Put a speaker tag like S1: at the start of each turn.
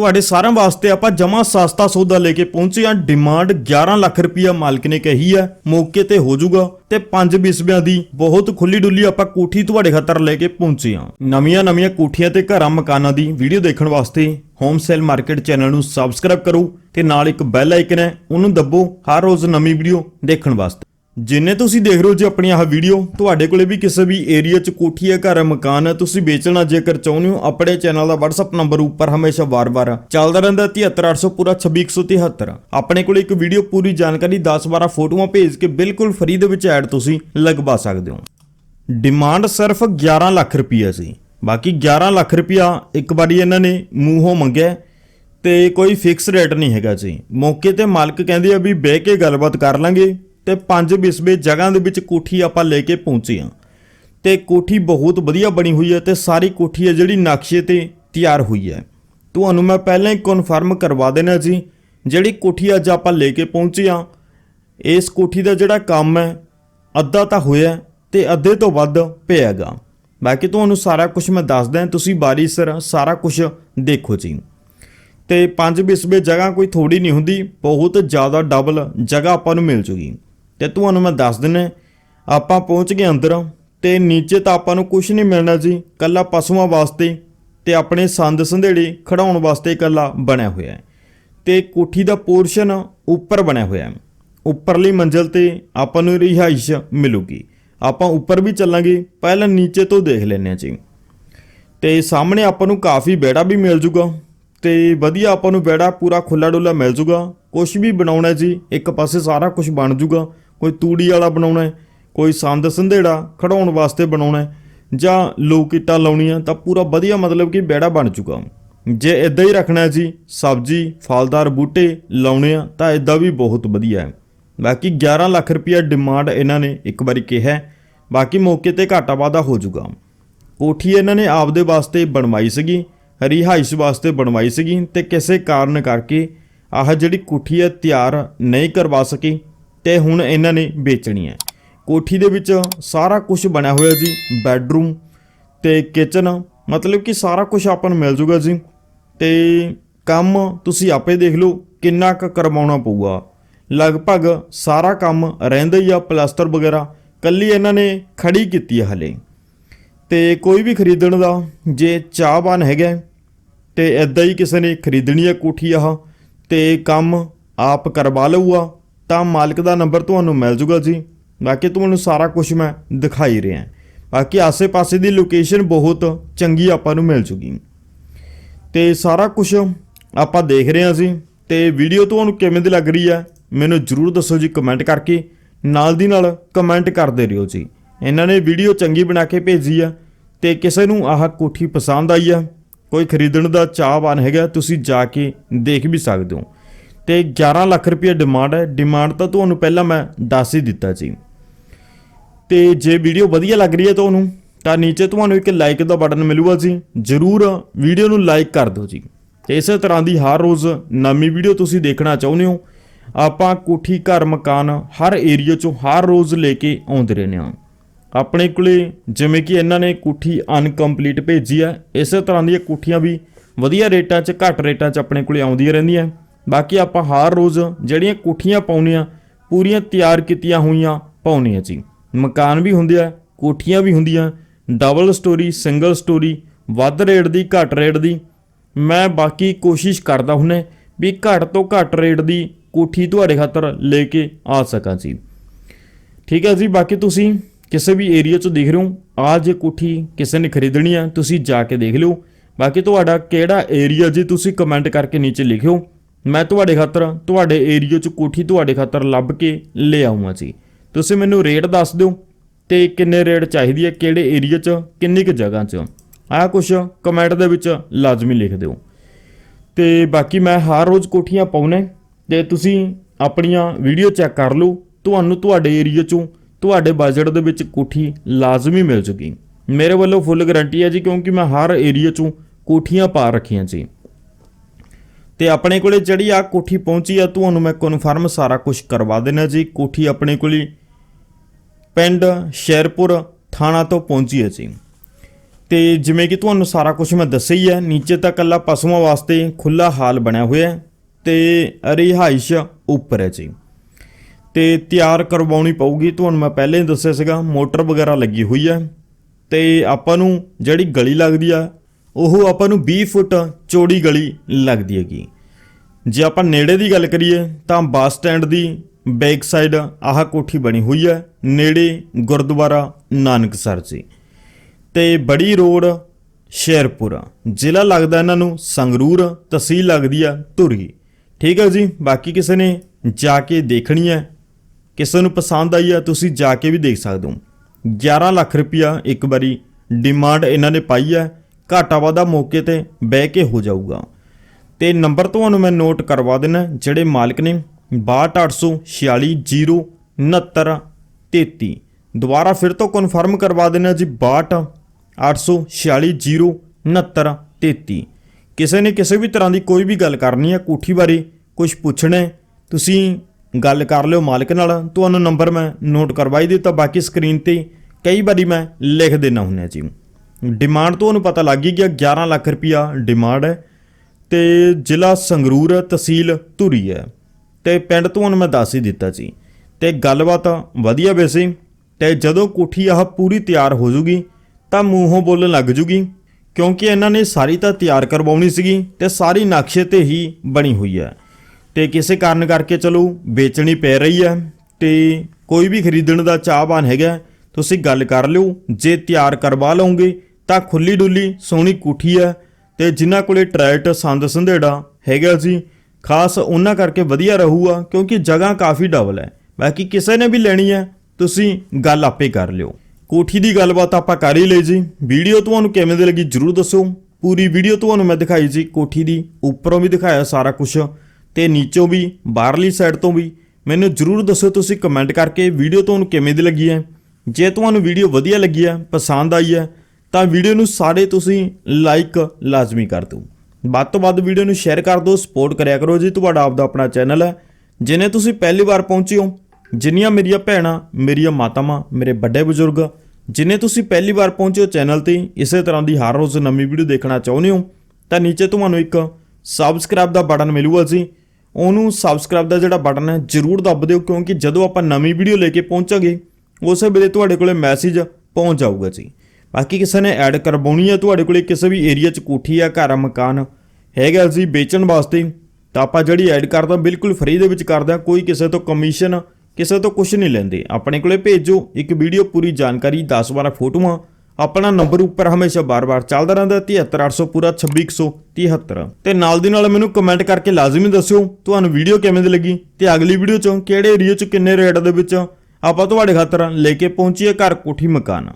S1: ਤੁਹਾਡੇ ਸਾਰਿਆਂ ਵਾਸਤੇ ਆਪਾਂ ਜਮਾ ਸਸਤਾ ਸੌਦਾ ਲੈ ਕੇ ਪਹੁੰਚੇ ਆ ਡਿਮਾਂਡ 11 ਲੱਖ ਰੁਪਇਆ ਮਾਲਕ ਨੇ ਕਹੀ ਆ ਮੌਕੇ ਤੇ ਹੋ ਜਾਊਗਾ। ਤੇ ਪੰਜ ਬਿਸਬਿਆਂ ਦੀ ਬਹੁਤ ਖੁੱਲੀ ਡੁੱਲੀ ਆਪਾਂ ਕੋਠੀ ਤੁਹਾਡੇ ਖਾਤਰ ਲੈ ਕੇ ਪਹੁੰਚੇ ਆ ਨਵੀਆਂ ਨਵੀਆਂ ਕੋਠੀਆਂ ਤੇ ਘਰਾਂ ਮਕਾਨਾਂ ਦੀ ਵੀਡੀਓ ਦੇਖਣ ਵਾਸਤੇ ਹੋਮ ਸੇਲ ਮਾਰਕੀਟ ਚੈਨਲ ਨੂੰ ਸਬਸਕ੍ਰਾਈਬ ਕਰੋ ਤੇ ਨਾਲ ਇੱਕ ਬੈਲ ਆਈਕਨ ਹੈ, ਉਹਨੂੰ ਦੱਬੋ ਹਰ ਰੋਜ਼ ਨਵੀਂ ਵੀਡੀਓ ਦੇਖਣ ਵਾਸਤੇ। ਜਿੰਨੇ ਤੁਸੀਂ ਦੇਖ ਰਹੇ ਹੋ ਜੀ ਆਪਣੀ ਆਹ ਵੀਡੀਓ, ਤੁਹਾਡੇ ਕੋਲੇ ਵੀ ਕਿਸੇ ਵੀ ਏਰੀਆ 'ਚ ਕੋਠੀ ਹੈ, ਘਰ ਹੈ, ਮਕਾਨ ਹੈ, ਤੁਸੀਂ ਵੇਚਣਾ ਜੇਕਰ ਚਾਹੁੰਦੇ ਹੋ, ਆਪਣੇ ਚੈਨਲ ਦਾ WhatsApp ਨੰਬਰ ਉੱਪਰ ਹਮੇਸ਼ਾ ਵਾਰ-ਵਾਰ ਚੱਲਦਾ ਰਹਿੰਦਾ 73800 ਪੂਰਾ 26173 ਆਪਣੇ ਕੋਲੇ ਇੱਕ ਵੀਡੀਓ ਪੂਰੀ ਜਾਣਕਾਰੀ 10-12 ਫੋਟੋਆਂ ਭੇਜ ਕੇ ਬਿਲਕੁਲ ਫ੍ਰੀ ਦੇ ਵਿੱਚ ਐਡ ਤੁਸੀਂ ਲਗਵਾ ਸਕਦੇ ਹੋ। ਡਿਮਾਂਡ ਸਿਰਫ 11 ਲੱਖ ਰੁਪਈਆ ਸੀ। ਬਾਕੀ 11 ਲੱਖ ਰੁਪਈਆ ਇੱਕ ਵਾਰੀ ਇਹਨਾਂ ਨੇ ਮੂੰਹੋਂ ਮੰਗਿਆ ਤੇ ਕੋਈ ਫਿਕਸ ਰੇਟ ਨਹੀਂ ਹੈਗਾ ਜੀ। ਮੌਕੇ ਤੇ ਮਾਲਕ ਕਹਿੰਦੇ ਆ ਵੀ ਬਹਿ ਕੇ ਗੱਲਬਾਤ ਕਰ ਲਾਂਗੇ। ਤੇ ਪੰਜ ਬਿਸਵੇ ਜਗ੍ਹਾ ਦੇ ਵਿੱਚ ਕੋਠੀ ਆਪਾਂ ਲੈ ਕੇ ਪਹੁੰਚੇ ਹਾਂ। ਤੇ ਕੋਠੀ ਬਹੁਤ ਵਧੀਆ ਬਣੀ ਹੋਈ ਹੈ ਤੇ ਸਾਰੀ ਕੋਠੀ ਹੈ ਜਿਹੜੀ ਨਕਸ਼ੇ ਤੇ ਤਿਆਰ ਹੋਈ ਹੈ। ਤੁਹਾਨੂੰ ਮੈਂ ਪਹਿਲਾਂ ਹੀ ਕਨਫਰਮ ਕਰਵਾ ਦੇਣਾ ਜੀ ਜਿਹੜੀ ਕੋਠੀ ਅੱਜ ਆਪਾਂ ਲੈ ਕੇ ਪਹੁੰਚੇ ਆ ਇਸ ਕੋਠੀ ਦਾ ਜਿਹੜਾ ਕੰਮ ਹੈ, ਅੱਧਾ ਤਾਂ ਹੋਇਆ ਤੇ ਅੱਧੇ ਤੋਂ ਵੱਧ ਪਿਆਗਾ। ਬਾਕੀ ਤੁਹਾਨੂੰ ਸਾਰਾ ਕੁਝ ਮੈਂ ਦੱਸਦਾ, ਤੁਸੀਂ ਬਾਰੀ ਸਿਰ ਸਾਰਾ ਕੁਝ ਦੇਖੋ ਜੀ। ਤੇ ਪੰਜ ਬਿਸਵੇ ਜਗ੍ਹਾ ਕੋਈ ਥੋੜੀ ਨਹੀਂ ਹੁੰਦੀ, ਬਹੁਤ ਜ਼ਿਆਦਾ ਡਬਲ ਜਗ੍ਹਾ ਆਪਾਂ ਨੂੰ ਮਿਲ ਜੂਗੀ। ਤੇ ਤੁਹਾਨੂੰ ਮੈਂ ਦੱਸ ਦਿੰਨਾ ਆਪਾਂ ਪਹੁੰਚ ਗਏ ਅੰਦਰ ਤੇ ਨੀਚੇ ਤਾਂ ਆਪਾਂ ਨੂੰ ਕੁਝ ਨਹੀਂ ਮਿਲਣਾ ਜੀ ਕੱਲਾ ਪਸ਼ੂਆਂ ਵਾਸਤੇ ਤੇ ਆਪਣੇ ਸੰਦ ਸੰਧੇੜੇ ਖੜਾਉਣ ਵਾਸਤੇ ਕੱਲਾ ਬਣਿਆ ਹੋਇਆ ਹੈ। ਤੇ ਕੋਠੀ ਦਾ ਪੋਰਸ਼ਨ ਉੱਪਰ ਬਣਿਆ ਹੋਇਆ ਹੈ। ਉੱਪਰਲੀ ਮੰਜ਼ਲ ਤੇ ਆਪਾਂ ਨੂੰ ਰਿਹਾਇਸ਼ ਮਿਲੂਗੀ। ਆਪਾਂ ਉੱਪਰ ਵੀ ਚੱਲਾਂਗੇ, ਪਹਿਲਾਂ ਨੀਚੇ ਤੋਂ ਦੇਖ ਲੈਂਦੇ ਹਾਂ ਜੀ। ਤੇ ਸਾਹਮਣੇ ਆਪਾਂ ਨੂੰ ਕਾਫੀ ਬੇੜਾ ਵੀ ਮਿਲ ਜੂਗਾ ਤੇ ਵਧੀਆ ਆਪਾਂ ਨੂੰ ਬੇੜਾ ਪੂਰਾ ਖੁੱਲਾ ਡੁੱਲਾ ਮਿਲ ਜੂਗਾ। ਕੁਝ ਵੀ ਬਣਾਉਣਾ ਜੀ, ਇੱਕ ਪਾਸੇ ਸਾਰਾ ਕੁਝ ਬਣ ਜੂਗਾ। ਕੋਈ ਤੂੜੀ ਵਾਲਾ ਬਣਾਉਣਾ ਹੈ, ਕੋਈ ਸੰਦ ਸੰਧੇੜਾ ਖੜਾਉਣ ਵਾਸਤੇ ਬਣਾਉਣਾ ਹੈ, ਜਾਂ ਲੋਕ ਇੱਟਾਂ ਲਾਉਣੀਆਂ, ਤਾਂ ਪੂਰਾ ਵਧੀਆ ਮਤਲਬ ਕਿ ਬੇੜਾ ਬਣ ਚੁੱਕਾ ਜੇ ਇਦਾਂ ਹੀ ਰੱਖਣਾ ਜੀ, ਸਬਜ਼ੀ, ਫਲਦਾਰ ਬੂਟੇ ਲਾਉਣੇ ਆ, ਤਾਂ ਇਦਾਂ ਵੀ ਬਹੁਤ ਵਧੀਆ ਹੈ। ਬਾਕੀ 11 ਲੱਖ ਰੁਪਇਆ ਡਿਮਾਂਡ ਇਹਨਾਂ ਨੇ ਇੱਕ ਵਾਰੀ ਕਿਹਾ ਬਾਕੀ ਮੌਕੇ ਤੇ ਘਾਟਾ ਵਾਧਾ ਹੋ ਜਾਊਗਾ ਕੋਠੀ ਇਹਨਾਂ ਨੇ ਆਪਦੇ ਵਾਸਤੇ ਬਣਵਾਈ ਸੀਗੀ, ਰਿਹਾਇਸ਼ ਵਾਸਤੇ ਬਣਵਾਈ ਸੀਗੀ, ਤੇ ਕਿਸੇ ਕਾਰਨ ਕਰਕੇ ਆਹ ਜਿਹੜੀ ਕੋਠੀ ਹੈ ਤਿਆਰ ਨਹੀਂ ਕਰਵਾ ਸਕੀ। ਤੇ ਹੁਣ ਇਹਨਾਂ ਨੇ ਵੇਚਣੀ ਹੈ। ਕੋਠੀ ਦੇ ਵਿੱਚ ਸਾਰਾ ਕੁਝ ਬਣਿਆ ਹੋਇਆ ਜੀ ਬੈੱਡਰੂਮ ਤੇ ਕਿਚਨ ਮਤਲਬ ਕਿ ਸਾਰਾ ਕੁਝ ਆਪਾਂ ਨੂੰ ਮਿਲ ਜੂਗਾ ਜੀ। ਤੇ ਕੰਮ ਤੁਸੀਂ ਆਪੇ ਦੇਖ ਲਓ ਕਿੰਨਾ ਕੁ ਕਰਵਾਉਣਾ ਪਊਗਾ। ਲਗਭਗ ਸਾਰਾ ਕੰਮ ਰਹਿੰਦਾ ਹੀ ਆ ਪਲਾਸਟਰ ਵਗੈਰਾ। ਕੱਲੀ ਇਹਨਾਂ ਨੇ ਖੜੀ ਕੀਤੀ ਹੈ ਹਲੇ। ਤੇ ਕੋਈ ਵੀ ਖਰੀਦਣ ਦਾ ਜੇ ਚਾਹਵਾਨ ਹੈਗਾ ਹੈ, ਤੇ ਇਦਾਂ ਹੀ ਕਿਸੇ ਨੇ ਖਰੀਦਣੀ ਹੈ ਕੋਠੀ ਆਹ। ਤੇ ਕੰਮ ਆਪ ਕਰਵਾ ਲਊਗਾ। ਤਾਂ ਮਾਲਕ ਦਾ ਨੰਬਰ ਤੁਹਾਨੂੰ ਮਿਲ ਜੂਗਾ ਜੀ। ਬਾਕੀ ਤੁਹਾਨੂੰ ਸਾਰਾ ਕੁਝ ਮੈਂ ਦਿਖਾਈ ਰਿਹਾ ਬਾਕੀ ਆਸੇ-ਪਾਸੇ ਦੀ ਲੋਕੇਸ਼ਨ ਬਹੁਤ ਚੰਗੀ ਆਪਾਂ ਨੂੰ ਮਿਲ ਜੂਗੀ। ਤੇ ਸਾਰਾ ਕੁਝ ਆਪਾਂ ਦੇਖ ਰਹੇ ਹਾਂ ਸੀ ਤੇ ਵੀਡੀਓ ਤੁਹਾਨੂੰ ਕਿਵੇਂ ਦੀ ਲੱਗ ਰਹੀ ਹੈ, ਮੈਨੂੰ ਜਰੂਰ ਦੱਸੋ ਜੀ ਕਮੈਂਟ ਕਰਕੇ। ਨਾਲ ਦੀ ਨਾਲ ਕਮੈਂਟ ਕਰਦੇ ਰਹੋ ਜੀ। ਇਹਨਾਂ ਨੇ ਵੀਡੀਓ ਚੰਗੀ ਬਣਾ ਕੇ ਭੇਜੀ ਆ ਤੇ ਕਿਸੇ ਨੂੰ ਆਹ ਕੋਠੀ ਪਸੰਦ ਆਈ ਆ, ਕੋਈ ਖਰੀਦਣ ਦਾ ਚਾਹਵਾਨ ਹੈਗਾ, ਤੁਸੀਂ ਜਾ ਕੇ ਦੇਖ ਵੀ ਸਕਦੇ ਹੋ। ਤੇ 11 ਲੱਖ ਰੁਪਏ ਡਿਮਾਂਡ ਹੈ। ਡਿਮਾਂਡ ਤਾਂ ਤੁਹਾਨੂੰ ਪਹਿਲਾਂ ਮੈਂ ਦੱਸ ਹੀ ਦਿੱਤਾ ਜੀ ਤੇ ਜੇ ਵੀਡੀਓ ਵਧੀਆ ਲੱਗ ਰਹੀ ਹੈ ਤੁਹਾਨੂੰ ਤਾਂ ਨੀਚੇ ਤੁਹਾਨੂੰ ਇੱਕ ਲਾਈਕ ਦਾ ਬਟਨ ਮਿਲੂਗਾ ਜੀ। ਜਰੂਰ ਵੀਡੀਓ ਨੂੰ ਲਾਈਕ ਕਰ ਦਿਓ ਜੀ। ਤੇ ਇਸੇ ਤਰ੍ਹਾਂ ਦੀ ਹਰ ਰੋਜ਼ ਨਵੀਂ ਵੀਡੀਓ ਤੁਸੀਂ ਦੇਖਣਾ ਚਾਹੁੰਦੇ ਹੋ, ਆਪਾਂ ਕੋਠੀ, ਘਰ, ਮਕਾਨ ਹਰ ਏਰੀਆ ਚੋਂ ਹਰ ਰੋਜ਼ ਲੈ ਕੇ ਆਉਂਦੇ ਰਹਿੰਦੇ ਹਾਂ। ਆਪਣੇ ਕੋਲੇ ਜਿਵੇਂ ਕਿ ਇਹਨਾਂ ਨੇ ਕੋਠੀ ਅਨਕੰਪਲੀਟ ਭੇਜੀ ਆ ਇਸੇ ਤਰ੍ਹਾਂ ਦੀਆਂ ਕੋਠੀਆਂ ਵੀ ਵਧੀਆ ਰੇਟਾਂ 'ਚ, ਘੱਟ ਰੇਟਾਂ 'ਚ ਆਪਣੇ ਕੋਲੇ ਆਉਂਦੀਆਂ ਰਹਿੰਦੀਆਂ। ਬਾਕੀ ਆਪਾਂ ਹਰ ਰੋਜ਼ ਜਿਹੜੀਆਂ ਕੋਠੀਆਂ ਪਾਉਣੀਆਂ, ਪੂਰੀਆਂ ਤਿਆਰ ਕੀਤੀਆਂ ਹੋਈਆਂ ਪਾਉਣੀਆਂ ਜੀ। ਮਕਾਨ ਵੀ ਹੁੰਦੇ ਆ, ਕੋਠੀਆਂ ਵੀ ਹੁੰਦੀਆਂ ਡਬਲ ਸਟੋਰੀ ਸਿੰਗਲ ਸਟੋਰੀ ਵੱਧ ਰੇਟ ਦੀ, ਘੱਟ ਰੇਟ ਦੀ। ਮੈਂ ਬਾਕੀ ਕੋਸ਼ਿਸ਼ ਕਰਦਾ ਹੁੰਨੇ ਵੀ ਘੱਟ ਤੋਂ ਘੱਟ ਰੇਟ ਦੀ ਕੋਠੀ ਤੁਹਾਡੇ ਖਾਤਰ ਲੈ ਕੇ ਆ ਸਕਾਂ ਜੀ। ਠੀਕ ਹੈ ਜੀ, ਬਾਕੀ ਤੁਸੀਂ ਕਿਸੇ ਵੀ ਏਰੀਆ 'ਚ ਦੇਖ ਰਹੇ ਹੋ ਆ ਜੇ ਕੋਠੀ ਕਿਸੇ ਨੇ ਖਰੀਦਣੀ ਆ, ਤੁਸੀਂ ਜਾ ਕੇ ਦੇਖ ਲਿਓ। ਬਾਕੀ ਤੁਹਾਡਾ ਕਿਹੜਾ ਏਰੀਆ ਜੀ, ਤੁਸੀਂ ਕਮੈਂਟ ਕਰਕੇ ਨੀਚੇ ਲਿਖਿਓ ਮੈਂ ਤੁਹਾਡੇ ਖਾਤਰ, ਤੁਹਾਡੇ ਏਰੀਆ 'ਚ ਕੋਠੀ ਤੁਹਾਡੇ ਖਾਤਰ ਲੱਭ ਕੇ ਲੈ ਆਉਂਗਾ ਜੀ। ਤੁਸੀਂ ਮੈਨੂੰ ਰੇਟ ਦੱਸ ਦਿਓ ਤੇ ਕਿੰਨੇ ਰੇਟ ਚਾਹੀਦੀ ਹੈ, ਕਿਹੜੇ ਏਰੀਆ 'ਚ, ਕਿੰਨੀ ਕੁ ਜਗ੍ਹਾ 'ਚ। ਆਹ ਕੁਛ ਕਮੈਂਟ ਦੇ ਵਿੱਚ ਲਾਜ਼ਮੀ ਲਿਖ ਦਿਓ। ਤੇ ਬਾਕੀ ਮੈਂ ਹਰ ਰੋਜ਼ ਕੋਠੀਆਂ ਪਾਉਣਾ, ਤੇ ਤੁਸੀਂ ਆਪਣੀਆਂ ਵੀਡੀਓ ਚੈੱਕ ਕਰ ਲਓ, ਤੁਹਾਨੂੰ ਤੁਹਾਡੇ ਏਰੀਆ ਚੋਂ, ਤੁਹਾਡੇ ਬਜਟ ਦੇ ਵਿੱਚ ਕੋਠੀ ਲਾਜ਼ਮੀ ਮਿਲ ਜੂਗੀ। ਮੇਰੇ ਵੱਲੋਂ ਫੁੱਲ ਗਾਰੰਟੀ ਹੈ ਜੀ, ਕਿਉਂਕਿ ਮੈਂ ਹਰ ਏਰੀਆ ਚੋਂ ਕੋਠੀਆਂ ਪਾ ਰੱਖੀਆਂ ਜੀ। ਤੇ ਆਪਣੇ ਕੋਲੇ ਜਿਹੜੀ ਆ ਕੋਠੀ ਪਹੁੰਚੀ ਆ, ਤੁਹਾਨੂੰ ਮੈਂ ਕਨਫਰਮ ਸਾਰਾ ਕੁਝ ਕਰਵਾ ਦੇਣਾ ਜੀ। ਕੋਠੀ ਆਪਣੇ ਕੋਲੇ ਪਿੰਡ ਸ਼ੇਰਪੁਰ ਥਾਣਾ ਤੋਂ ਪਹੁੰਚੀ ਹੈ ਜੀ। ਤੇ ਜਿਵੇਂ ਕਿ ਤੁਹਾਨੂੰ ਸਾਰਾ ਕੁਝ ਮੈਂ ਦੱਸਿਆ ਹੀ ਹੈ, ਨੀਚੇ ਤਾਂ ਕੱਲਾ ਪਸ਼ੂਆਂ ਵਾਸਤੇ ਖੁੱਲਾ ਹਾਲ ਬਣਿਆ ਹੋਇਆ ਹੈ ਤੇ ਰਿਹਾਇਸ਼ ਉੱਪਰ ਹੈ ਜੀ। ਤੇ ਤਿਆਰ ਕਰਵਾਉਣੀ ਪਊਗੀ, ਤੁਹਾਨੂੰ ਮੈਂ ਪਹਿਲਾਂ ਹੀ ਦੱਸਿਆ ਸੀਗਾ, ਮੋਟਰ ਵਗੈਰਾ ਲੱਗੀ ਹੋਈ ਹੈ ਤੇ ਆਪਾਂ ਨੂੰ ਜਿਹੜੀ ਗਲੀ ਲੱਗਦੀ ਆ ਉਹ ਆਪਾਂ ਨੂੰ 20 ਫੁੱਟ ਚੌੜੀ ਗਲੀ ਲੱਗਦੀ ਹੈਗੀ। ਜੇ ਆਪਾਂ ਨੇੜੇ ਦੀ ਗੱਲ ਕਰੀਏ ਤਾਂ ਬੱਸ ਸਟੈਂਡ ਦੀ ਬੈਕ ਸਾਈਡ ਆਹ ਕੋਠੀ ਬਣੀ ਹੋਈ ਹੈ, ਨੇੜੇ ਗੁਰਦੁਆਰਾ ਨਾਨਕਸਰ ਜੀ। ਤੇ ਬੜੀ ਰੋਡ ਸ਼ੇਰਪੁਰ ਜ਼ਿਲ੍ਹਾ ਲੱਗਦਾ ਇਹਨਾਂ ਨੂੰ ਸੰਗਰੂਰ, ਤਹਿਸੀਲ ਲੱਗਦੀ ਆ ਧੁਰੀ। ਠੀਕ ਹੈ ਜੀ, ਬਾਕੀ ਕਿਸੇ ਨੇ ਜਾ ਕੇ ਦੇਖਣੀ ਹੈ। ਕਿਸੇ ਨੂੰ ਪਸੰਦ ਆਈ ਆ, ਤੁਸੀਂ ਜਾ ਕੇ ਵੀ ਦੇਖ ਸਕਦੇ ਹੋ। 11 ਲੱਖ ਰੁਪਇਆ ਇੱਕ ਵਾਰੀ ਡਿਮਾਂਡ ਇਹਨਾਂ ਨੇ ਪਾਈ ਹੈ। ਘਾਟਾ ਵਾਧਾ ਮੌਕੇ ਤੇ ਬਹਿ ਕੇ ਹੋ ਜਾਊਗਾ। ਤੇ ਨੰਬਰ ਤੁਹਾਨੂੰ ਮੈਂ ਨੋਟ ਕਰਵਾ ਦੇਣਾ ਜਿਹੜੇ ਮਾਲਕ ਨੇ 6286069933 ਦੁਬਾਰਾ ਫਿਰ ਤੋਂ ਕਨਫਰਮ ਕਰਵਾ ਦੇਣਾ ਜੀ 6286069933 ਕਿਸੇ ਨੇ ਕਿਸੇ ਵੀ ਤਰ੍ਹਾਂ ਦੀ ਕੋਈ ਵੀ ਗੱਲ ਕਰਨੀ ਹੈ ਕੋਠੀ ਬਾਰੇ ਕੁਝ ਪੁੱਛਣਾ ਤੁਸੀਂ ਗੱਲ ਕਰ ਲਿਓ ਮਾਲਕ ਨਾਲ। ਤੁਹਾਨੂੰ ਨੰਬਰ ਮੈਂ ਨੋਟ ਕਰਵਾਈ ਦਿੱਤਾ, ਬਾਕੀ ਸਕਰੀਨ ਤੇ ਕਈ ਵਾਰੀ ਮੈਂ ਲਿਖ ਦੇਣਾ ਹੁੰਦਾ ਜੀ। ਡਿਮਾਂਡ ਤੁਹਾਨੂੰ ਪਤਾ ਲੱਗ ਹੀ ਗਿਆ 11 ਲੱਖ ਰੁਪਿਆ ਡਿਮਾਂਡ ਹੈ ਤੇ ਜ਼ਿਲ੍ਹਾ ਸੰਗਰੂਰ ਤਹਿਸੀਲ ਧੂਰੀ ਹੈ। ਤੇ ਪਿੰਡ ਤੋਂ ਤੁਹਾਨੂੰ ਮੈਂ ਦੱਸ ਹੀ ਦਿੱਤਾ ਜੀ ਤੇ ਗੱਲਬਾਤ ਵਧੀਆ ਵੈਸੇ, ਤੇ ਜਦੋਂ ਕੋਠੀ ਆਹ ਪੂਰੀ ਤਿਆਰ ਹੋ ਜੂਗੀ, ਤਾਂ ਮੂੰਹੋਂ ਬੋਲਣ ਲੱਗ ਜੂਗੀ, ਕਿਉਂਕਿ ਇਹਨਾਂ ਨੇ ਸਾਰੀ ਤਾਂ ਤਿਆਰ ਕਰਵਾਉਣੀ ਸੀਗੀ ਤੇ ਸਾਰੀ ਨਕਸ਼ੇ ਤੇ ਹੀ ਬਣੀ ਹੋਈ ਹੈ। ਤੇ ਕਿਸੇ ਕਾਰਨ ਕਰਕੇ ਚਲੋ ਵੇਚਣੀ ਪੈ ਰਹੀ ਹੈ ਤੇ ਕੋਈ ਵੀ ਖਰੀਦਣ ਦਾ ਚਾਹਵਾਨ ਹੈਗਾ, ਤੁਸੀਂ ਗੱਲ ਕਰ ਲਿਓ, ਜੇ ਤਿਆਰ ਕਰਵਾ ਲਓਗੇ ਤਾਂ ਖੁੱਲੀ ਡੁੱਲੀ ਸੋਹਣੀ ਕੋਠੀ ਹੈ ਤੇ ਜਿਨ੍ਹਾਂ ਕੋਲੇ ਟਰੈਟ ਸੰਦ ਸੰਧੇੜਾ ਹੈਗਾ ਜੀ, ਖਾਸ ਉਹਨਾਂ ਕਰਕੇ ਵਧੀਆ ਰਹੂਗਾ ਕਿਉਂਕਿ ਜਗ੍ਹਾ ਕਾਫੀ ਡਬਲ ਹੈ। ਬਾਕੀ ਕਿਸੇ ਨੇ ਵੀ ਲੈਣੀ ਹੈ, ਤੁਸੀਂ ਗੱਲ ਆਪੇ ਕਰ ਲਿਓ। ਕੋਠੀ ਦੀ ਗੱਲਬਾਤ ਆਪਾਂ ਕਰ ਹੀ ਲਈ ਜੀ। ਵੀਡੀਓ ਤੁਹਾਨੂੰ ਕਿਵੇਂ ਦੀ ਲੱਗੀ ਜਰੂਰ ਦੱਸੋ। ਪੂਰੀ ਵੀਡੀਓ ਤੁਹਾਨੂੰ ਮੈਂ ਦਿਖਾਈ ਜੀ। ਕੋਠੀ ਦੀ ਉੱਪਰੋਂ ਵੀ ਦਿਖਾਇਆ ਸਾਰਾ ਕੁਝ ਤੇ ਨੀਚੋਂ ਵੀ, ਬਾਹਰਲੀ ਸਾਈਡ ਤੋਂ ਵੀ। ਮੈਨੂੰ ਜਰੂਰ ਦੱਸੋ ਤੁਸੀਂ ਕਮੈਂਟ ਕਰਕੇ ਵੀਡੀਓ ਤੁਹਾਨੂੰ ਕਿਵੇਂ ਦੀ ਲੱਗੀ ਹੈ। ਜੇ ਤੁਹਾਨੂੰ ਵੀਡੀਓ ਵਧੀਆ ਲੱਗੀ ਹੈ, ਪਸੰਦ ਆਈ ਹੈ ਤਾਂ ਵੀਡੀਓ ਨੂੰ ਸਾਰੇ ਤੁਸੀਂ ਲਾਈਕ ਲਾਜ਼ਮੀ ਕਰ ਦਿਓ। ਵੱਧ ਤੋਂ ਵੱਧ ਵੀਡੀਓ ਨੂੰ ਸ਼ੇਅਰ ਕਰ ਦਿਓ ਸਪੋਰਟ ਕਰਿਆ ਕਰੋ ਜੀ। ਤੁਹਾਡਾ ਆਪਦਾ ਆਪਣਾ ਚੈਨਲ ਹੈ, ਜਿਨੇ ਤੁਸੀਂ ਪਹਿਲੀ ਵਾਰ ਪਹੁੰਚੇ ਹੋ, ਜਿੰਨੀਆਂ ਮੇਰੀਆਂ ਭੈਣਾਂ, ਮੇਰੀਆਂ ਮਾਤਾਵਾਂ, ਮੇਰੇ ਵੱਡੇ ਬਜ਼ੁਰਗ, ਜਿਨੇ ਤੁਸੀਂ ਪਹਿਲੀ ਵਾਰ ਪਹੁੰਚੇ ਹੋ ਚੈਨਲ ਤੇ, ਇਸੇ ਤਰ੍ਹਾਂ ਦੀ ਹਰ ਰੋਜ਼ ਨਵੀਂ ਵੀਡੀਓ ਦੇਖਣਾ ਚਾਹੁੰਦੇ ਹੋ, ਤਾਂ ਨੀਚੇ ਤੁਹਾਨੂੰ ਇੱਕ ਸਬਸਕ੍ਰਾਈਬ ਦਾ ਬਟਨ ਮਿਲੂਗਾ ਜੀ। ਉਹਨੂੰ ਸਬਸਕ੍ਰਾਈਬ ਦਾ ਜਿਹੜਾ ਬਟਨ ਹੈ, ਜਰੂਰ ਦੱਬ ਦਿਓ, ਕਿਉਂਕਿ ਜਦੋਂ ਆਪਾਂ ਨਵੀਂ ਵੀਡੀਓ ਲੈ ਕੇ ਪਹੁੰਚਾਂਗੇ, ਉਸੇ ਵੇਲੇ ਤੁਹਾਡੇ ਕੋਲੇ ਮੈਸੇਜ ਪਹੁੰਚ ਜਾਊਗਾ ਜੀ। ਬਾਕੀ ਕਿਸੇ ਨੇ ਐਡ ਕਰਵਾਉਣੀ ਹੈ ਤੁਹਾਡੇ ਕੋਲੇ ਕਿਸੇ ਵੀ ਏਰੀਆ 'ਚ ਕੋਠੀ ਆ, ਘਰ ਮਕਾਨ, ਹੈਗਾ ਜੀ ਵੇਚਣ ਵਾਸਤੇ, ਤਾਂ ਆਪਾਂ ਜਿਹੜੀ ਐਡ ਕਰਦਾ ਬਿਲਕੁਲ ਫ੍ਰੀ ਦੇ ਵਿੱਚ ਕਰਦਾ ਕੋਈ ਕਿਸੇ ਤੋਂ ਕਮਿਸ਼ਨ ਕਿਸੇ ਤੋਂ ਕੁਝ ਨਹੀਂ ਲੈਂਦੇ। ਆਪਣੇ ਕੋਲੇ ਭੇਜੋ, ਇੱਕ ਵੀਡੀਓ ਪੂਰੀ ਜਾਣਕਾਰੀ 10-12 ਫੋਟੋਆਂ, ਆਪਣਾ ਨੰਬਰ ਉੱਪਰ ਹਮੇਸ਼ਾ ਬਾਰ-ਬਾਰ ਚੱਲਦਾ ਰਹਿੰਦਾ 73800 ਪੂਰਾ 2673 ਤੇ ਨਾਲ ਦੀ ਨਾਲ ਮੈਨੂੰ ਕਮੈਂਟ ਕਰਕੇ ਲਾਜ਼ਮੀ ਦੱਸਿਓ, ਤੁਹਾਨੂੰ ਵੀਡੀਓ ਕਿਵੇਂ ਦੀ ਲੱਗੀ, ਤੇ ਅਗਲੀ ਵੀਡੀਓ 'ਚੋਂ ਕਿਹੜੇ ਏਰੀਆ 'ਚ ਕਿੰਨੇ ਰੇਟ ਦੇ ਵਿੱਚ ਆਪਾਂ ਤੁਹਾਡੇ ਖਾਤਰ ਲੈ ਕੇ ਪਹੁੰਚੀਏ ਘਰ, ਕੋਠੀ, ਮਕਾਨ।